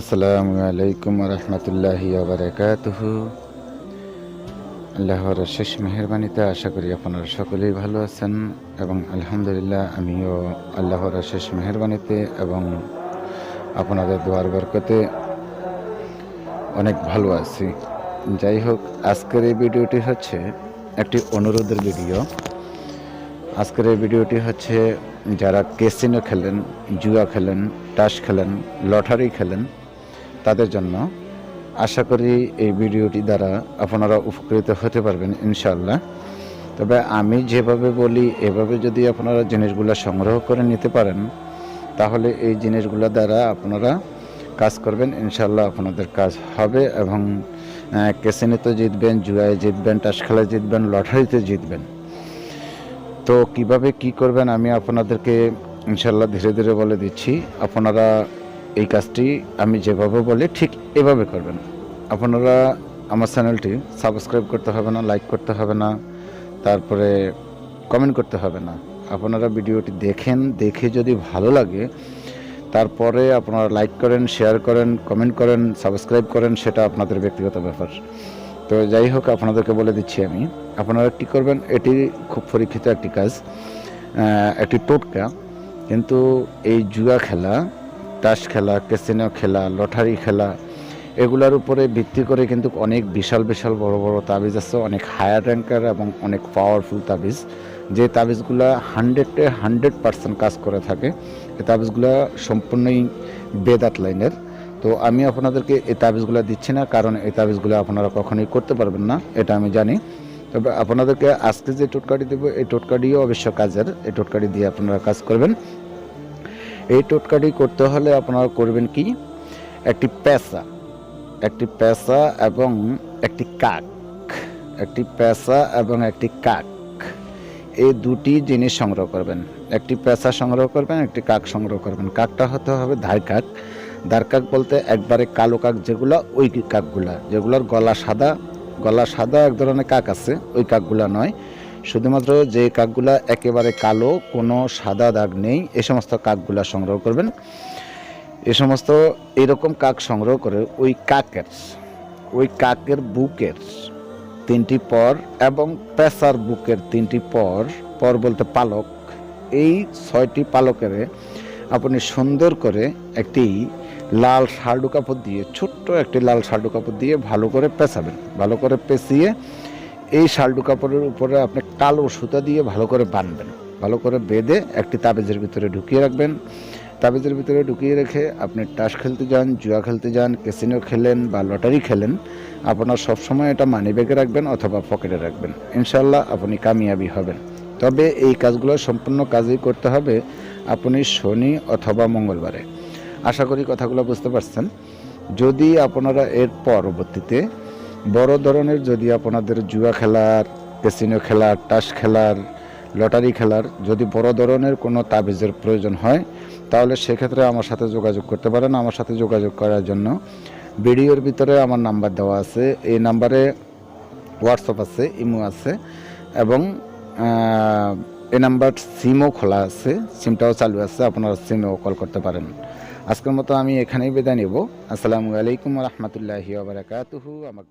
আসসালামু আলাইকুম রহমতুল্লাহি আল্লাহর শেষ মেহরবানিতে আশা করি আপনারা সকলেই ভালো আছেন এবং আলহামদুলিল্লাহ আমিও আল্লাহর শেষ মেহরবানিতে এবং আপনাদের দোয়ার বরকতে অনেক ভালো আছি। যাই হোক, আজকের এই ভিডিওটি হচ্ছে একটি অনুরোধের ভিডিও। আজকের এই ভিডিওটি হচ্ছে যারা কেসিনো খেলেন, জুয়া খেলেন টাস খেলেন, লটারি খেলেন তাদের জন্য। আশা করি এই ভিডিওটি দ্বারা আপনারা উপকৃত হতে পারবেন ইনশাল্লাহ তবে আমি যেভাবে বলি, এভাবে যদি আপনারা জিনিসগুলো সংগ্রহ করে নিতে পারেন, তাহলে এই জিনিসগুলো দ্বারা আপনারা কাজ করবেন ইনশাল্লাহ আপনাদের কাজ হবে এবং কেসিনেতে জিতবেন, জুয়ায় জিতবেন টাস খেলায় জিতবেন, লটারিতে জিতবেন। তো কীভাবে কি করবেন আমি আপনাদেরকে ইনশাল্লাহ ধীরে ধীরে বলে দিচ্ছি। আপনারা এই কাজটি আমি যেভাবে বলি ঠিক এভাবে করবেন। আপনারা আমার চ্যানেলটি সাবস্ক্রাইব করতে হবে না, লাইক করতে হবে না, তারপরে কমেন্ট করতে হবে না। আপনারা ভিডিওটি দেখেন, দেখে যদি ভালো লাগে, তারপরে আপনারা লাইক করেন, শেয়ার করেন, কমেন্ট করেন, সাবস্ক্রাইব করেন, সেটা আপনাদের ব্যক্তিগত ব্যাপার। তো যাই হোক, আপনাদেরকে বলে দিচ্ছি আমি, আপনারা কী করবেন, এটি খুব পরীক্ষিত একটি কাজ একটি টোটকা, কিন্তু এই জুয়া খেলা তাস খেলা ক্যাসিনো খেলা, লটারি খেলা, এগুলার উপরে ভিত্তি করে কিন্তু অনেক বিশাল বিশাল বড় বড় তাবিজ আছে, অনেক হায়ার র্যাঙ্কার এবং অনেক পাওয়ারফুল তাবিজ। যে তাবিজগুলো হান্ড্রেডে হান্ড্রেড পার্সেন্ট কাজ করে থাকে এই তাবিজগুলো সম্পূর্ণই বেদাত লাইনের। তো আমি আপনাদেরকে এই তাবিজগুলো দিচ্ছি না, কারণ এই তাবিজগুলো আপনারা কখনোই করতে পারবেন না, এটা আমি জানি। তবে আপনাদেরকে আজকে যে টোটকাটি দেবো এই টোটকাটিও অবশ্য কাজের এই টোটকাটি দিয়ে আপনারা কাজ করবেন। এই টোটকাটি করতে হলে আপনারা করবেন কি? একটি পেঁচা একটি পেঁচা এবং একটি কাক, একটি পেঁচা এবং একটি কাক। এই দুটি জিনিস সংগ্রহ করবেন। একটি পেঁচা সংগ্রহ করবেন, একটি কাক সংগ্রহ করবেন। কাকটা হতে হবে ধার কাক। ধার কাক বলতে একবারে কালো কাক যেগুলো, ওই কাকগুলা। যেগুলোর গলা সাদা গলা সাদা এক ধরনের কাক আছে, ওই কাকগুলা নয়। শুধুমাত্র যে কাকগুলা একেবারে কালো, কোনো সাদা দাগ নেই, এ সমস্ত কাকগুলা সংগ্রহ করবেন। এ সমস্ত এরকম কাক সংগ্রহ করে ওই কাকের ওই কাকের বুকের তিনটি পর এবং পেশার বুকের তিনটি পর পর বলতে পালক, এই ছয়টি পালকের আপনি সুন্দর করে একটি লাল শার্ডু কাপড় দিয়ে, ছোট্ট একটি লাল শার্ডু কাপড় দিয়ে ভালো করে পেঁচাবেন, ভালো করে পেঁচিয়ে এই শাল্টু কাপড়ের উপরে আপনি কালো সুতা দিয়ে ভালো করে বানবেন। ভালো করে বেঁধে একটি তাবেজের ভিতরে ঢুকিয়ে রাখবেন। তাবেজের ভিতরে ঢুকিয়ে রেখে আপনি টাস খেলতে যান, জুয়া খেলতে যান, ক্যাসিনো খেলেন বা লটারি খেলেন, আপনার সবসময় এটা মানি ব্যাগে রাখবেন অথবা পকেটে রাখবেন। ইনশাল্লাহ আপনি কামিয়াবি হবেন। তবে এই কাজগুলো সম্পূর্ণ কাজই করতে হবে আপনি শনি অথবা মঙ্গলবারে। আশা করি কথাগুলো বুঝতে পারছেন। যদি আপনারা এর পরবর্তীতে বড় ধরনের যদি আপনাদের জুয়া খেলার ক্যাসিনো খেলার টাস খেলার, লটারি খেলার যদি বড় ধরনের কোনো তাবিজের প্রয়োজন হয়, তাহলে সেক্ষেত্রে আমার সাথে যোগাযোগ করতে পারেন। আমার সাথে যোগাযোগ করার জন্য ভিডিওর ভিতরে আমার নাম্বার দেওয়া আছে। এই নাম্বারে হোয়াটসঅ্যাপ আছে, ইমো আছে এবং এই নাম্বার সিমও খোলা আছে। সিমটাও চালু আছে, আপনারা সিমেও কল করতে পারেন। আজকের মতো আমি এখানেই বিদায় নেব। আসসালামু আলাইকুম রহমতুল্লাহি বারাকাতুহু। আমাক